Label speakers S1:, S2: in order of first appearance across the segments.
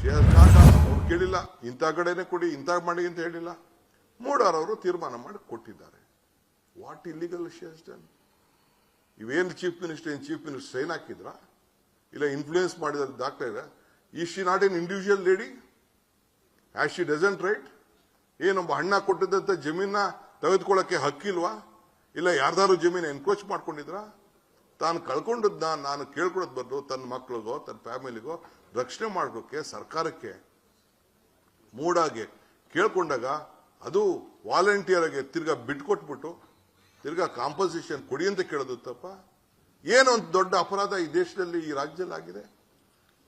S1: ಅವ್ರು ಕೇಳಿಲ್ಲ. ಇಂಥ ಕಡೆನೆ ಕೊಡಿ, ಇಂಥ ಮಾಡಿ ಅಂತ ಹೇಳಿಲ್ಲ. ಮೂಡಾರ್ ಅವರು ತೀರ್ಮಾನ ಮಾಡಿ ಕೊಟ್ಟಿದ್ದಾರೆ. ವಾಟ್ ಇಲ್ಲಿಗಲ್ ಶೇಸ್ ಡನ್ ಇವೇನು ಚೀಫ್ ಮಿನಿಸ್ಟರ್ ಏನು ಚೀಫ್ ಮಿನಿಸ್ಟರ್ ಸೈನ್ ಹಾಕಿದ್ರ? ಇಲ್ಲ ಇನ್ಫ್ಲೂಯೆನ್ಸ್ ಮಾಡಿದ ದಾಖಲೆ ಇದೆ ಈ she not an individual lady as she doesn't right ಏನೊಬ್ಬ ಹಣ್ಣ ಕೊಟ್ಟಿದ್ದಂಥ ಜಮೀನ ತೆಗೆದುಕೊಳ್ಳೋಕ್ಕೆ ಹಕ್ಕಿಲ್ವಾ? ಇಲ್ಲ ಯಾರ್ದಾರು ಜಮೀನು ಎನ್ಕ್ರೋಚ್ ಮಾಡ್ಕೊಂಡಿದ್ರ? ತಾನು ಕಳ್ಕೊಂಡದ್ನ ನಾನು ಕೇಳ್ಕೊಳೋದು ಬದಲು ತನ್ನ ಮಕ್ಳಿಗೋ, ತನ್ನ ಫ್ಯಾಮಿಲಿಗೋ ರಕ್ಷಣೆ ಮಾಡೋಕ್ಕೆ ಸರ್ಕಾರಕ್ಕೆ. ಮೂಡಾಗೆ ಕೇಳ್ಕೊಂಡಾಗ ಅದು ವಾಲಂಟಿಯರ್ ಆಗಿ ತಿರ್ಗಾ ಬಿಟ್ಕೊಟ್ಬಿಟ್ಟು ತಿರ್ಗಾ ಕಾಂಪೋಸಿಷನ್ ಕೊಡಿ ಅಂತ ಕೇಳೋದು ತಪ್ಪ. ಏನೊಂದು ದೊಡ್ಡ ಅಪರಾಧ ಈ ದೇಶದಲ್ಲಿ, ಈ ರಾಜ್ಯದಲ್ಲಿ ಆಗಿದೆ.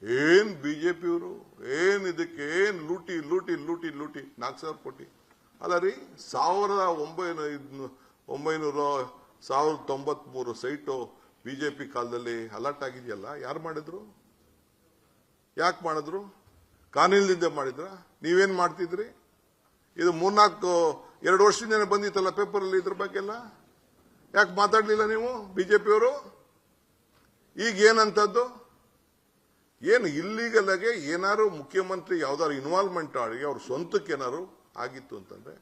S1: ಏನ್ ಬಿಜೆಪಿಯವರು ಏನ್ ಇದಕ್ಕೆ? ಏನ್ ಲೂಟಿ ಲೂಟಿ ಲೂಟಿ ಲೂಟಿ? ನಾಲ್ಕು ಸಾವಿರ ಕೋಟಿ. ಅಲ್ಲ ರೀ, ಸಾವಿರದ ಒಂಬೈನೂರ ಒಂಬೈನೂರ ಸಾವಿರದ ತೊಂಬತ್ಮೂರು ಸೈಟು ಬಿಜೆಪಿ ಕಾಲದಲ್ಲಿ ಅಲರ್ಟ್ ಆಗಿದೆಯಲ್ಲ, ಯಾರು ಮಾಡಿದ್ರು? ಯಾಕೆ ಮಾಡಿದ್ರು? ಕಾನೂನಿಂದ ಮಾಡಿದ್ರ? ನೀವೇನು ಮಾಡ್ತಿದ್ರಿ? ಇದು ಮೂರ್ನಾಲ್ಕು, ಎರಡು ವರ್ಷದಿಂದ ಬಂದಿತ್ತಲ್ಲ ಪೇಪರಲ್ಲಿ ಇದ್ರ ಬಗ್ಗೆ ಎಲ್ಲ ಯಾಕೆ ಮಾತಾಡ್ಲಿಲ್ಲ ನೀವು ಬಿಜೆಪಿಯವರು ಈಗ ಏನಂತದ್ದು? ಏನು ಇಲ್ಲಿಗಲಾಗೆ ಏನಾರು ಮುಖ್ಯಮಂತ್ರಿ ಯಾವ್ದಾದ್ರು ಇನ್ವಾಲ್ವ್ಮೆಂಟ್ ಆಗಿ ಅವ್ರ ಸ್ವಂತಕ್ಕೆ ಏನಾರು ಆಗಿತ್ತು ಅಂತಂದ್ರೆ,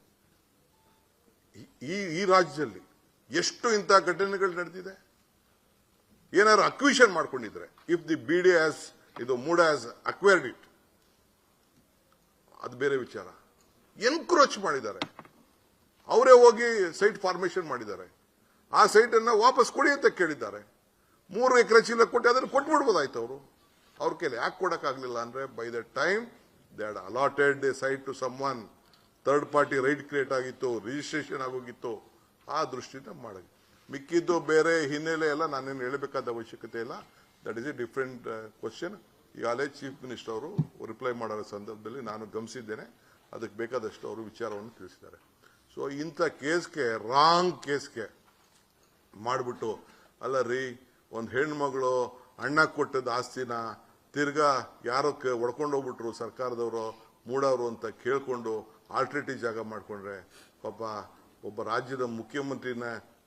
S1: ಈ ಈ ರಾಜ್ಯದಲ್ಲಿ ಎಷ್ಟು ಇಂಥ ಘಟನೆಗಳು ನಡೆದಿದೆ? ಏನಾದ್ರು ಅಕ್ವಿಷನ್ ಮಾಡ್ಕೊಂಡಿದ್ರೆ if the B D as ಇದು ಮೂಡ್ ಆಸ್ ಅಕ್ವೈರ್ಡ್ ಇಟ್ ಅದು ಬೇರೆ ವಿಚಾರ. ಎನ್ಕ್ರೋಚ್ ಮಾಡಿದ್ದಾರೆ. ಅವರೇ ಹೋಗಿ ಸೈಟ್ ಫಾರ್ಮೇಶನ್ ಮಾಡಿದ್ದಾರೆ. ಆ ಸೈಟ್ ಅನ್ನ ವಾಪಸ್ ಕೊಡಿ ಅಂತ ಕೇಳಿದ್ದಾರೆ. ಮೂರು ಎಕರೆ ಚೀಲ ಕೊಟ್ಟು ಅದನ್ನು ಕೊಟ್ಬಿಡ್ಬೋದಾಯ್ತು ಅವರು. ಅವ್ರ ಕೈಲಿ ಯಾಕೆ ಕೊಡಕ್ಕಾಗ್ಲಿಲ್ಲ ಅಂದ್ರೆ by the time they had allotted the site to some one third party right create ಆಗಿತ್ತು ರಿಜಿಸ್ಟ್ರೇಷನ್ ಆಗೋಗಿತ್ತು, ಆ ದೃಷ್ಟಿಯಿಂದ ಮಾಡಿ ಮಿಕ್ಕಿದ್ದು ಬೇರೆ ಹಿನ್ನೆಲೆ ಎಲ್ಲ ನಾನೇನು ಹೇಳಬೇಕಾದ ಅವಶ್ಯಕತೆ ಇಲ್ಲ. That is a different question ಈಗಾಗಲೇ ಚೀಫ್ ಮಿನಿಸ್ಟರ್ ಅವರು ರಿಪ್ಲೈ ಮಾಡೋ ಸಂದರ್ಭದಲ್ಲಿ ನಾನು ಗಮನಿಸಿದ್ದೇನೆ. ಅದಕ್ಕೆ ಬೇಕಾದಷ್ಟು ಅವರು ವಿಚಾರವನ್ನು ತಿಳಿಸಿದ್ದಾರೆ. ಸೊ ಇಂಥ ಕೇಸ್ಗೆ ರಾಂಗ್ ಕೇಸ್ಗೆ ಮಾಡಿಬಿಟ್ಟು, ಅಲ್ಲ ರೀ, ಒಂದು ಹೆಣ್ಮಗಳು ಅಣ್ಣ ಕೊಟ್ಟದ ಆಸ್ತಿನ ತಿರ್ಗಾ ಯಾರೋ ಕ- ಒಡ್ಕೊಂಡು ಹೋಗ್ಬಿಟ್ರು ಸರ್ಕಾರದವರು ಮೂಡವರು ಅಂತ ಕೇಳಿಕೊಂಡು ಆಲ್ಟ್ರೇಟಿವ್ ಜಾಗ ಮಾಡಿಕೊಂಡ್ರೆ ಪಾಪ ಒಬ್ಬ ರಾಜ್ಯದ ಮುಖ್ಯಮಂತ್ರಿನ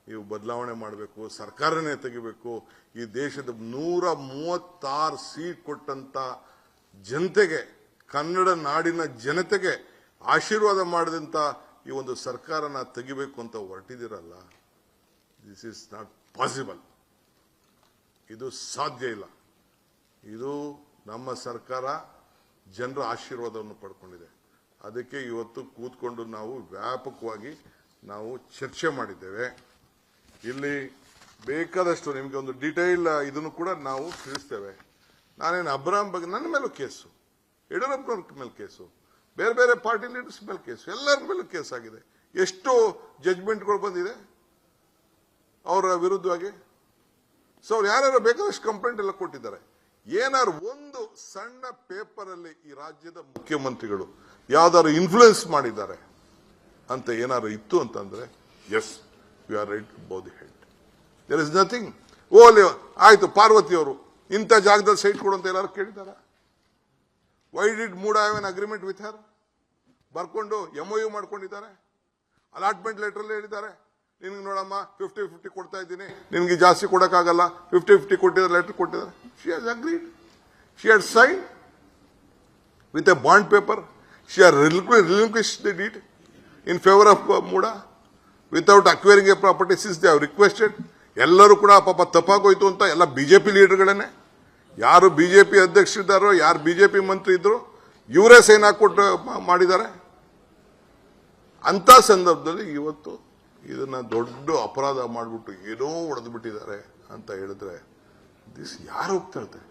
S1: ನೀವು ಬದಲಾವಣೆ ಮಾಡಬೇಕು, ಸರ್ಕಾರನೇ ತೆಗಿಬೇಕು. ಈ ದೇಶದ ನೂರ ಮೂವತ್ತಾರು ಸೀಟ್ ಕೊಟ್ಟಂತ ಜನತೆಗೆ, ಕನ್ನಡ ನಾಡಿನ ಜನತೆಗೆ ಆಶೀರ್ವಾದ ಮಾಡಿದಂತ ಈ ಒಂದು ಸರ್ಕಾರನ ತೆಗಿಬೇಕು ಅಂತ ಹೊರಟಿದಿರಲ್ಲ ದಿಸ್ ಇಸ್ ನಾಟ್ ಪಾಸಿಬಲ್ ಇದು ಸಾಧ್ಯ ಇಲ್ಲ. ಇದು ನಮ್ಮ ಸರ್ಕಾರ ಜನರ ಆಶೀರ್ವಾದವನ್ನು ಪಡ್ಕೊಂಡಿದೆ. ಅದಕ್ಕೆ ಇವತ್ತು ಕೂತ್ಕೊಂಡು ನಾವು ವ್ಯಾಪಕವಾಗಿ ನಾವು ಚರ್ಚೆ ಮಾಡಿದ್ದೇವೆ. ಇಲ್ಲಿ ಬೇಕಾದಷ್ಟು ನಿಮಗೆ ಒಂದು ಡೀಟೇಲ್ ಇದನ್ನು ಕೂಡ ನಾವು ತಿಳಿಸ್ತೇವೆ. ನಾನೇನು ಅಬ್ರಾಮ್ ಬಗ್ಗೆ, ನನ್ನ ಮೇಲೂ ಕೇಸು. ಯಡಿಯೂರಪ್ಪನವ್ರ ಮೇಲೆ ಕೇಸು. ಬೇರೆ ಬೇರೆ ಪಾರ್ಟಿ ಲೀಡರ್ಸ್ ಮೇಲೆ ಕೇಸು. ಎಲ್ಲರ ಮೇಲೂ ಕೇಸ್ ಆಗಿದೆ. ಎಷ್ಟು ಜಜ್ಮೆಂಟ್ಗಳು ಬಂದಿದೆ. ಅವರ ವಿರುದ್ಧವಾಗಿ. ಸೊ ಅವ್ರು ಯಾರ್ಯಾರು ಬೇಕಾದಷ್ಟು ಕಂಪ್ಲೇಂಟ್ ಎಲ್ಲ ಕೊಟ್ಟಿದ್ದಾರೆ. ಏನಾರು ಒಂದು ಸಣ್ಣ ಪೇಪರಲ್ಲಿ ಈ ರಾಜ್ಯದ ಮುಖ್ಯಮಂತ್ರಿಗಳು ಯಾವ್ದಾದ್ರು ಇನ್ಫ್ಲೂಯೆನ್ಸ್ ಮಾಡಿದ್ದಾರೆ ಅಂತ ಏನಾದ್ರು ಇತ್ತು ಅಂತಂದ್ರೆ yes you are right bow the head there is nothing ಓ ಲೇ ಆಯ್ತು ಪಾರ್ವತಿ ಅವರು ಇಂಥ ಜಾಗದಲ್ಲಿ ಸೈಟ್ ಕೊಡು ಅಂತ ಎಲ್ಲರೂ ಕೇಳಿದಾರ? Why did MUDA have an agreement with her ಬರ್ಕೊಂಡು ಎಂ ಯು ಮಾಡ್ಕೊಂಡಿದ್ದಾರೆ. ಅಲಾಟ್ಮೆಂಟ್ ಲೆಟ್ರಲ್ಲಿ ಹೇಳಿದ್ದಾರೆ. ನಿನ್ಗೆ ನೋಡಮ್ಮ ಫಿಫ್ಟಿ ಫಿಫ್ಟಿ ಕೊಡ್ತಾ ಇದ್ದೀನಿ. ನಿನಗೆ ಜಾಸ್ತಿ ಕೊಡೋಕ್ಕಾಗಲ್ಲ. ಫಿಫ್ಟಿ ಫಿಫ್ಟಿ ಕೊಟ್ಟಿದ್ದಾರೆ ಲೆಟ್ರ್ ಕೊಟ್ಟಿದ್ದಾರೆ. She has agreed she are sign with a bond paper she are relinquish the deed in favour of MUDA without acquiring a property Sis they have requested ಎಲ್ಲರೂ ಕೂಡ ಪಾಪ ತಪ್ಪಾಗೋಯ್ತು ಅಂತ ಎಲ್ಲ ಬಿ ಜೆ ಪಿ ಲೀಡರ್ಗಳೇ ಯಾರು B J P ಅಧ್ಯಕ್ಷರಿದ್ದಾರೋ, ಯಾರು B J P ಮಂತ್ರಿ ಇದ್ರು, ಇವರೇ sign ಹಾಕೊಟ್ಟು ಮಾಡಿದ್ದಾರೆ. ಅಂಥ ಸಂದರ್ಭದಲ್ಲಿ ಇವತ್ತು ಇದನ್ನು ದೊಡ್ಡ ಅಪರಾಧ ಮಾಡಿಬಿಟ್ಟು ಏನೋ ಹೊಡೆದು ಬಿಟ್ಟಿದ್ದಾರೆ ಅಂತ ಹೇಳಿದ್ರೆ ದಿಸ್ ಯಾರು ಹೋಗ್ತಾ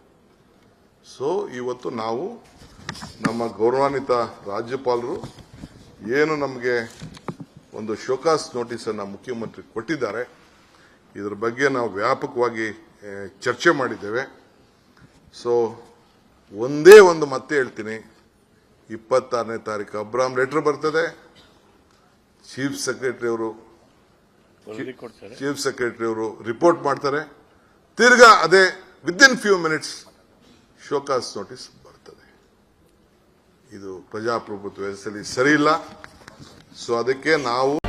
S1: ಸೊ ಇವತ್ತು ನಾವು ನಮ್ಮ ಗೌರವಾನ್ವಿತ ರಾಜ್ಯಪಾಲರು ಏನು ನಮಗೆ ಒಂದು ಶೋಕಾಸ್ ನೋಟಿಸ್ ಅನ್ನ ಮುಖ್ಯಮಂತ್ರಿ ಕೊಟ್ಟಿದ್ದಾರೆ. ಇದರ ಬಗ್ಗೆ ನಾವು ವ್ಯಾಪಕವಾಗಿ ಚರ್ಚೆ ಮಾಡಿದ್ದೇವೆ. ಸೊ ಒಂದೇ ಒಂದು ಮತ್ತೆ ಹೇಳ್ತೀನಿ. ಇಪ್ಪತ್ತಾರನೇ ತಾರೀಕು ಅಬ್ರಾಮ್ ಲೆಟರ್ ಬರ್ತದೆ. ಚೀಫ್ ಸೆಕ್ರೆಟರಿ ಅವರು ಚೀಫ್ ಸೆಕ್ರೆಟರಿ ಅವರು ರಿಪೋರ್ಟ್ ಮಾಡ್ತಾರೆ. ತಿರ್ಗಾ ಅದೇ within few minutes show cause notice ಬರ್ತದೆ. ಇದು ಪ್ರಜಾಪ್ರಭುತ್ವ ವ್ಯವಸ್ಥೆಯಲ್ಲಿ ಸರಿ ಇಲ್ಲ. ಸೊ ಅದಕ್ಕೆ ನಾವು